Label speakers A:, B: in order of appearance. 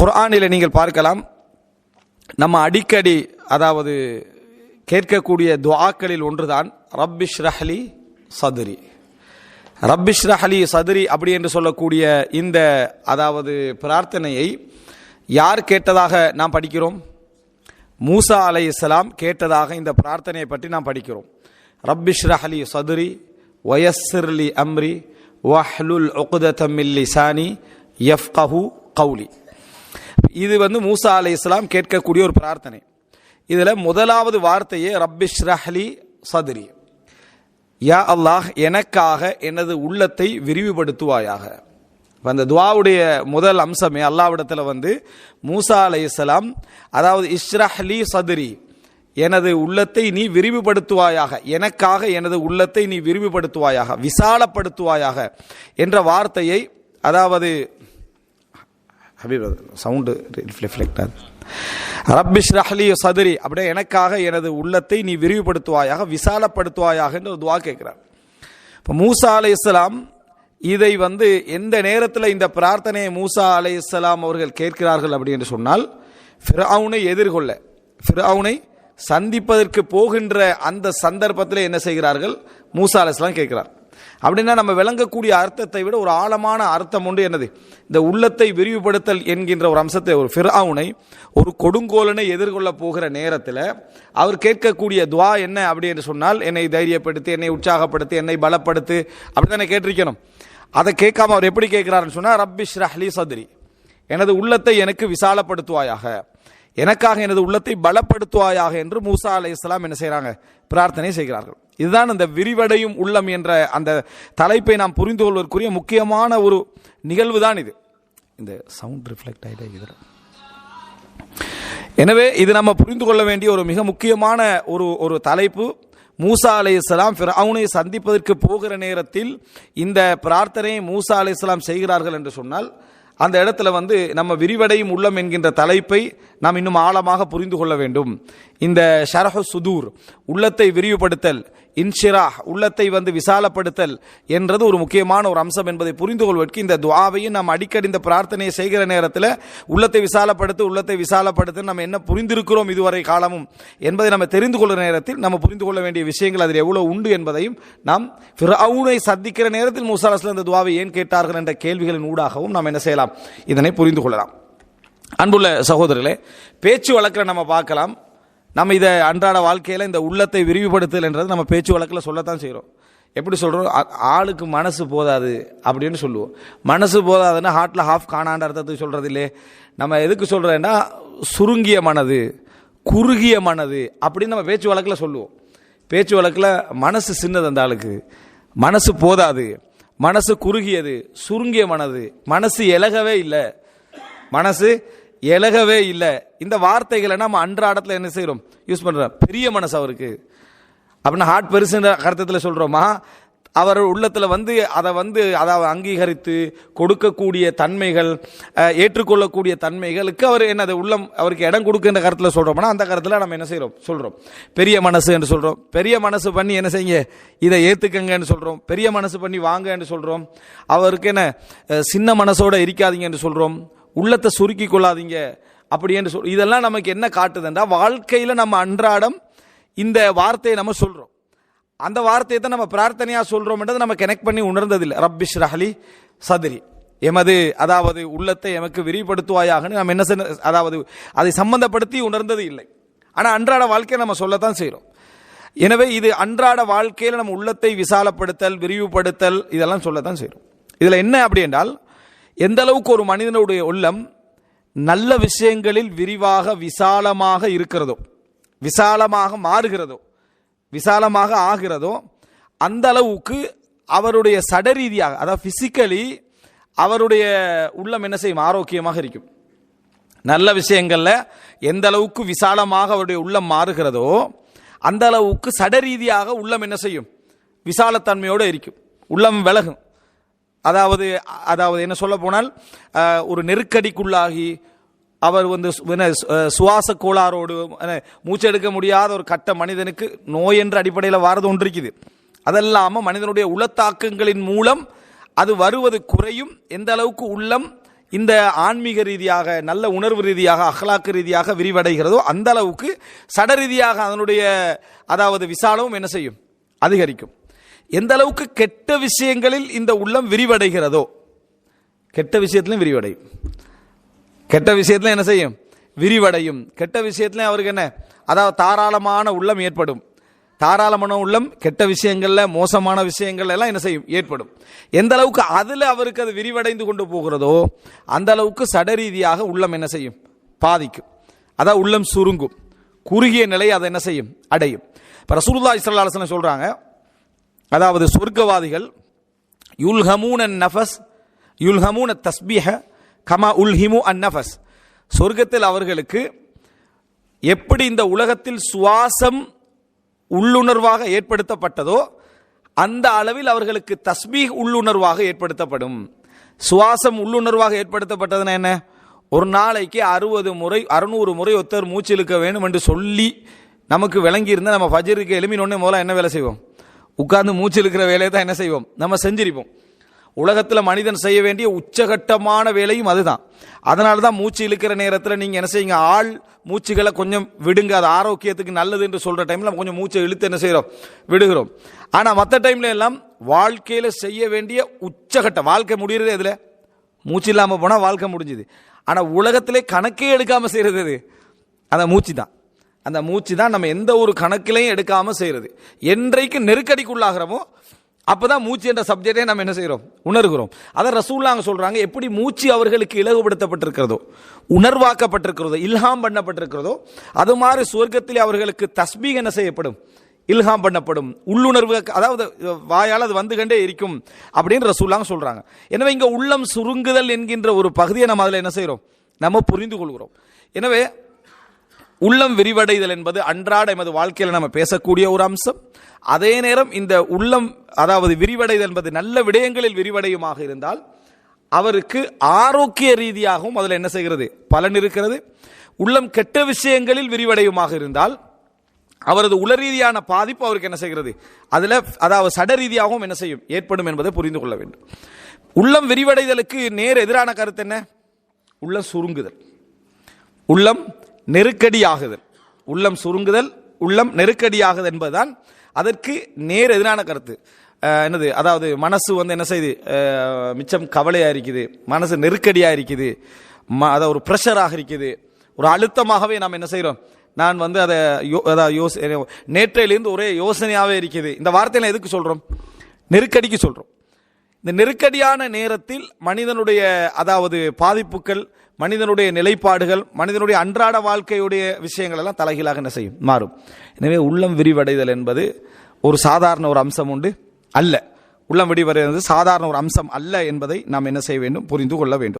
A: குர்ஆனில் நீங்கள் பார்க்கலாம். நம்ம அடிக்கடி அதாவது கேட்கக்கூடிய துவாக்களில் ஒன்றுதான் ரப்பிஷ் ரஹ்லி சதுரி. ரப்பிஷ் ரஹலி சதுரி அப்படி என்று சொல்லக்கூடிய இந்த அதாவது பிரார்த்தனையை யார் கேட்டதாக நாம் படிக்கிறோம்? மூசா அலை இஸ்லாம் கேட்டதாக இந்த பிரார்த்தனையை பற்றி நாம் படிக்கிறோம். ரப்பிஷ் ரஹலி சதுரி வயஸ்ஸிர்லி அம்ரி வஹ்லுல் உக்தத்தம் எஃப் யஃப்கஹு கவுலி இது வந்து மூசா அலை இஸ்லாம் கேட்கக்கூடிய ஒரு பிரார்த்தனை. இதில் முதலாவது வார்த்தையே ரப்பிஷ் ரஹ்லி சதுரி. யா அல்லாஹ் எனக்காக எனது உள்ளத்தை விரிவுபடுத்துவாயாக. இப்போ அந்த துவாவுடைய முதல் அம்சமே அல்லாவிடத்தில் வந்து மூசா அலை இஸ்லாம் அதாவது இஸ்ரஹ்லி சதுரி எனது உள்ளத்தை நீ விரிவுபடுத்துவாயாக எனக்காக எனது உள்ளத்தை நீ விரிவுபடுத்துவாயாக விசாலப்படுத்துவாயாக என்ற வார்த்தையை அதாவது ஹபீப் சவுண்டு ரிஃப்ளெக்ட் ஆகுது ரப்பிஷ் ரஹ்லி சதுரி அப்படியே எனக்காக எனது உள்ளத்தை நீ விரிவுபடுத்துவாயாக விசாலப்படுத்துவாயாக என்று ஒரு துவா கேட்கிறார். இப்போ மூசா அலை இஸ்லாம் இதை வந்து எந்த நேரத்தில் இந்த பிரார்த்தனையை மூசா அலை இஸ்லாம் அவர்கள் கேட்கிறார்கள் அப்படி என்று சொன்னால் ஃபிரவுனை எதிர்கொள்ள ஃபிரவுனை சந்திப்பதற்கு போகின்ற அந்த சந்தர்ப்பத்தில் என்ன செய்கிறார்கள்? மூசா அலை இஸ்லாம் கேட்கிறார். அப்படின்னா நம்ம விளங்கக்கூடிய அர்த்தத்தை விட ஒரு ஆழமான அர்த்தம் உண்டு என்னது? இந்த உள்ளத்தை விரிவுபடுத்தல் என்கின்ற ஒரு அம்சத்தை ஒரு ஃபிர்ஆவுனை ஒரு கொடுங்கோலனை எதிர்கொள்ள போகிற நேரத்தில் அவர் கேட்கக்கூடிய துவா என்ன அப்படி என்று சொன்னால் என்னை தைரியப்படுத்தி என்னை உற்சாகப்படுத்தி என்னை பலப்படுத்து அப்படித்தானே கேட்டிருக்கணும். அதை கேட்காம அவர் எப்படி கேட்கிறாருன்னு சொன்னால் ரப்பிஷ் ரஹ்லி சதுரி எனது உள்ளத்தை எனக்கு விசாலப்படுத்துவாயாக. எனக்காக எனது உள்ளத்தை பலப்படுத்துவாயாக என்று மூசா அலை இஸ்லாம் என்ன செய்கிறாங்க பிரார்த்தனை செய்கிறார்கள். இதுதான் அந்த விரிவடையும் உள்ளம் என்ற அந்த தலைப்பை நாம் புரிந்து கொள்வதற்குரிய முக்கியமான ஒரு நிகழ்வு தான் இது. இந்த சவுண்ட் ரிஃப்ளெக்ட் ஆகிட்டே இதில் எனவே இது நம்ம புரிந்து கொள்ள வேண்டிய ஒரு மிக முக்கியமான ஒரு ஒரு தலைப்பு. மூசா அலை இஸ்லாம் ஃபிரவுனை சந்திப்பதற்கு போகிற நேரத்தில் இந்த பிரார்த்தனையை மூசா அலை இஸ்லாம் செய்கிறார்கள் என்று சொன்னால் அந்த இடத்துல வந்து நம்ம விரிவடையும் உள்ளம் என்கின்ற தலைப்பை நாம் இன்னும் ஆழமாக புரிந்து கொள்ள வேண்டும். இந்த ஷரஹ சுதூர் உள்ளத்தை விரிவுபடுத்தல் இன்ஷிரா உள்ளத்தை வந்து விசாலப்படுத்தல் என்றது ஒரு முக்கியமான ஒரு அம்சம் என்பதை புரிந்து கொள்வதற்கு இந்த துவாவையும் நாம் அடிக்கடி இந்த பிரார்த்தனையை செய்கிற நேரத்தில் உள்ளத்தை விசாலப்படுத்த உள்ளத்தை விசாலப்படுத்த நம்ம என்ன புரிந்திருக்கிறோம் இதுவரை காலமும் என்பதை நம்ம தெரிந்து கொள்கிற நேரத்தில் நம்ம புரிந்து கொள்ள வேண்டிய விஷயங்கள் அதில் எவ்வளோ உண்டு என்பதையும் நாம் ஃபிரவுனை சந்திக்கிற நேரத்தில் மூசா இந்த துவாவை ஏன் கேட்டார்கள் என்ற கேள்விகளின் ஊடாகவும் நாம் என்ன செய்யலாம்? இதனை புரிந்து கொள்ளலாம். அன்புள்ள சகோதரர்களே பேச்சு வழக்கில் நம்ம பார்க்கலாம். நம்ம இதை அன்றாட வாழ்க்கையில் இந்த உள்ளத்தை விரிவுபடுத்தல் என்றது நம்ம பேச்சு வழக்கில் சொல்லத்தான் செய்கிறோம் எப்படி சொல்கிறோம் ஆளுக்கு மனசு போதாது அப்படின்னு சொல்லுவோம். மனசு போதாதுன்னா ஹார்ட்டில் ஹாஃப் காணாண்ட அர்த்தத்துக்கு சொல்கிறது இல்லையே நம்ம எதுக்கு சொல்கிறேன்னா சுருங்கிய மனது குறுகிய மனது அப்படின்னு நம்ம பேச்சு வழக்கில் சொல்லுவோம். பேச்சு வழக்கில் மனசு சின்னது அந்த ஆளுக்கு. மனசு போதாது. மனசு குறுகியது சுருங்கிய மனது. மனசு இலகவே இல்லை. மனசு இலகவே இல்லை. இந்த வார்த்தைகளை நம்ம அன்றாடத்தில் என்ன செய்கிறோம் யூஸ் பண்ணுறோம் பெரிய மனசு அவருக்கு. அப்படின்னா ஹார்ட் பெருசுன்ற அர்த்தத்தில் சொல்கிறோமா அவர் உள்ளத்தில் வந்து அதை வந்து அதை அங்கீகரித்து கொடுக்கக்கூடிய தன்மைகள் ஏற்றுக்கொள்ளக்கூடிய தன்மைகளுக்கு அவர் என்னது உள்ளம் அவருக்கு இடம் கொடுக்குன்ற கருத்தில் சொல்கிறோம்னா அந்த கருத்தில் நம்ம என்ன செய்கிறோம் சொல்கிறோம் பெரிய மனசு என்று சொல்கிறோம் பெரிய மனசு பண்ணி என்ன செய்யுங்க? இதை ஏற்றுக்கங்கன்னு சொல்கிறோம் பெரிய மனசு பண்ணி வாங்க என்று சொல்கிறோம் அவருக்கு என்ன சின்ன மனசோட இருக்காதீங்க என்று சொல்கிறோம் உள்ளத்தை சுருக்கி கொள்ளாதீங்க. அப்படி என்று சொல் இதெல்லாம் நமக்கு என்ன காட்டுதுன்றா வாழ்க்கையில் நம்ம அன்றாடம் இந்த வார்த்தையை நம்ம சொல்கிறோம் அந்த வார்த்தையை தான் நம்ம பிரார்த்தனையாக சொல்கிறோம்ன்றது நம்ம கனெக்ட் பண்ணி உணர்ந்ததில்லை. ரப்பிஷ் ரஹலி சதுரி. எமது அதாவது உள்ளத்தை எமக்கு விரிவுபடுத்துவாயாகன்னு நம்ம என்ன செய்ய அதாவது அதை சம்பந்தப்படுத்தி உணர்ந்தது இல்லை. ஆனால் அன்றாட வாழ்க்கையை நம்ம சொல்லத்தான் செய்கிறோம் எனவே இது அன்றாட வாழ்க்கையில் நம்ம உள்ளத்தை விசாலப்படுத்தல் விரிவுபடுத்தல் இதெல்லாம் சொல்லத்தான் செய்கிறோம் இதில் என்ன அப்படி என்றால் எந்த அளவுக்கு ஒரு மனிதனுடைய உள்ளம் நல்ல விஷயங்களில் விரிவாக விசாலமாக இருக்கிறதோ விசாலமாக மாறுகிறதோ விசாலமாக ஆகிறதோ அந்த அளவுக்கு அவருடைய சடரீதியாக அதாவது பிசிக்கலி அவருடைய உள்ளம் என்ன செய்யும்? ஆரோக்கியமாக இருக்கும். நல்ல விஷயங்களில் எந்த அளவுக்கு விசாலமாக அவருடைய உள்ளம் மாறுகிறதோ அந்த அளவுக்கு சடரீதியாக உள்ளம் என்ன செய்யும்? விசாலத்தன்மையோடு இருக்கும். உள்ளம் விலகும். அதாவது அதாவது என்ன சொல்ல போனால் ஒரு நெருக்கடிக்குள்ளாகி அவர் வந்து சுவாச கோளாறோடு மூச்செடுக்க முடியாத ஒரு கட்ட மனிதனுக்கு நோய் என்ற அடிப்படையில் வாரது ஒன்று இருக்குது மனிதனுடைய உளத்தாக்கங்களின் மூலம் அது வருவது குறையும். எந்த அளவுக்கு உள்ளம் இந்த ஆன்மீக ரீதியாக நல்ல உணர்வு ரீதியாக அகலாக்கு ரீதியாக விரிவடைகிறதோ அந்த அளவுக்கு சட ரீதியாக அதனுடைய அதாவது விசாலமும் என்ன செய்யும்? அதிகரிக்கும். எந்த அளவுக்கு கெட்ட விஷயங்களில் இந்த உள்ளம் விரிவடைகிறதோ கெட்ட விஷயத்துலையும் விரிவடையும். கெட்ட விஷயத்துல என்ன செய்யும்? விரிவடையும். கெட்ட விஷயத்துல அவருக்கு என்ன? அதாவது தாராளமான உள்ளம் ஏற்படும். தாராளமான உள்ளம் கெட்ட விஷயங்களில் மோசமான விஷயங்கள்ல எல்லாம் என்ன செய்யும்? ஏற்படும். எந்த அளவுக்கு அதில் அவருக்கு அது விரிவடைந்து கொண்டு போகிறதோ அந்த அளவுக்கு சடரீதியாக உள்ளம் என்ன செய்யும்? பாதிக்கும். அதான் உள்ளம் சுருங்கும். குறுகிய நிலை அதை என்ன செய்யும்? அடையும். இப்போ ரசூல்லா ஸல்லல்லாஹு சொல்கிறாங்க அதாவது சொர்க்கவாதிகள் யுல்ஹமூன் அன் நஃபஸ் யுல்ஹமூன் தஸ்பீஹ கமா உல்ஹிமு அன் நஃபஸ். சொர்க்கத்தில் அவர்களுக்கு எப்படி இந்த உலகத்தில் சுவாசம் உள்ளுணர்வாக ஏற்படுத்தப்பட்டதோ அந்த அளவில் அவர்களுக்கு தஸ்பீஹ் உள்ளுணர்வாக ஏற்படுத்தப்படும். சுவாசம் உள்ளுணர்வாக ஏற்படுத்தப்பட்டதுன்னா என்ன? ஒரு நாளைக்கு அறுபது முறை அறுநூறு முறை ஒருத்தர் மூச்சு இழுக்க வேண்டும் என்று சொல்லி நமக்கு விளங்கி இருந்தால் நம்ம ஃபஜருக்கு எலுமினொன்னே முதல்ல என்ன வேலை செய்வோம்? உட்கார்ந்து மூச்சு இழுக்கிற வேலையை தான் என்ன செய்வோம்? நம்ம செஞ்சிருப்போம். உலகத்தில் மனிதன் செய்ய வேண்டிய உச்சகட்டமான வேலையும் அதுதான். அதனால தான் மூச்சு இழுக்கிற நேரத்தில் நீங்கள் என்ன செய்யுங்க? ஆள் மூச்சுகளை கொஞ்சம் விடுங்க. அது ஆரோக்கியத்துக்கு நல்லது என்று சொல்கிற டைமில் நம்ம கொஞ்சம் மூச்சை இழுத்து என்ன செய்கிறோம் விடுகிறோம். ஆனால் மற்ற டைம்ல எல்லாம் வாழ்க்கையில் செய்ய வேண்டிய உச்சகட்டம். வாழ்க்கை முடிகிறது இதில் மூச்சு இல்லாமல் போனால் வாழ்க்கை முடிஞ்சுது. ஆனால் உலகத்திலே கணக்கே எடுக்காமல் செய்கிறது அது அந்த மூச்சு தான் அந்த மூச்சு தான் நம்ம எந்த ஒரு கணக்கிலையும் எடுக்காம செய்யறது. என்றைக்கு நெருக்கடிக்குள்ளாகிறோமோ அப்பதான் மூச்சு என்ற சப்ஜெக்டே நம்ம என்ன செய்கிறோம் உணர்கிறோம். அதை ரசூல்லாங்க சொல்றாங்க எப்படி மூச்சு அவர்களுக்கு இலகுபடுத்தப்பட்டிருக்கிறதோ உணர்வாக்கப்பட்டிருக்கிறதோ இல்ஹாம் பண்ணப்பட்டிருக்கிறதோ அது மாதிரி சுவர்க்கத்திலே அவர்களுக்கு தஸ்பீக் என்ன செய்யப்படும்? இல்ஹாம் பண்ணப்படும். உள்ளுணர்வு அதாவது வாயால் அது வந்து கண்டே இருக்கும் அப்படின்னு ரசூல்லாங்க சொல்றாங்க. எனவே இங்க உள்ளம் சுருங்குதல் என்கின்ற ஒரு பகுதியை நம்ம அதில் என்ன செய்கிறோம் நம்ம புரிந்து கொள்கிறோம் எனவே உள்ளம் விரிவடைதல் என்பது அன்றாட எமது வாழ்க்கையில் நம்ம பேசக்கூடிய ஒரு அம்சம். அதே நேரம் இந்த உள்ளம் அதாவது விரிவடைதல் என்பது நல்ல விடயங்களில் விரிவடையுமாக இருந்தால் அவருக்கு ஆரோக்கிய ரீதியாகவும் அதில் என்ன செய்கிறது? பலன் இருக்கிறது. உள்ளம் கெட்ட விஷயங்களில் விரிவடையுமாக இருந்தால் அவரது உள ரீதியான பாதிப்பு அவருக்கு என்ன செய்கிறது? அதில் அதாவது சட ரீதியாகவும் என்ன செய்யும்? ஏற்படும் என்பதை புரிந்து கொள்ள வேண்டும். உள்ளம் விரிவடைதலுக்கு நேர் எதிரான கருத்து என்ன? உள்ளம் சுருங்குதல். உள்ளம் நெருக்கடியாகுதல். உள்ளம் சுருங்குதல் உள்ளம் நெருக்கடியாகுது என்பதுதான் அதற்கு நேர் எதிரான கருத்து. என்னது? அதாவது மனசு வந்து என்ன செய்யுது மிச்சம் கவலையாக இருக்குது மனசு நெருக்கடியாக இருக்குது ம- அதாவது ஒரு ப்ரெஷராக இருக்குது ஒரு அழுத்தமாகவே நாம் என்ன செய்கிறோம் நான் வந்து அதை யோ- அதாவது யோசி நேற்றையிலேருந்து ஒரே யோசனையாகவே இருக்குது. இந்த வார்த்தையில எதுக்கு சொல்கிறோம் நெருக்கடிக்கு சொல்கிறோம் இந்த நெருக்கடியான நேரத்தில் மனிதனுடைய அதாவது பாதிப்புகள் மனிதனுடைய நிலைப்பாடுகள் மனிதனுடைய அன்றாட வாழ்க்கையுடைய விஷயங்கள் எல்லாம் தலைகீழாக என்ன செய்யும் மாறும். எனவே உள்ளம் விரிவடைதல் என்பது ஒரு சாதாரண ஒரு அம்சம் உண்டு அல்ல. உள்ளம் விரிவடைவது சாதாரண ஒரு அம்சம் அல்ல என்பதை நாம் என்ன செய்ய வேண்டும் புரிந்து கொள்ள வேண்டும்.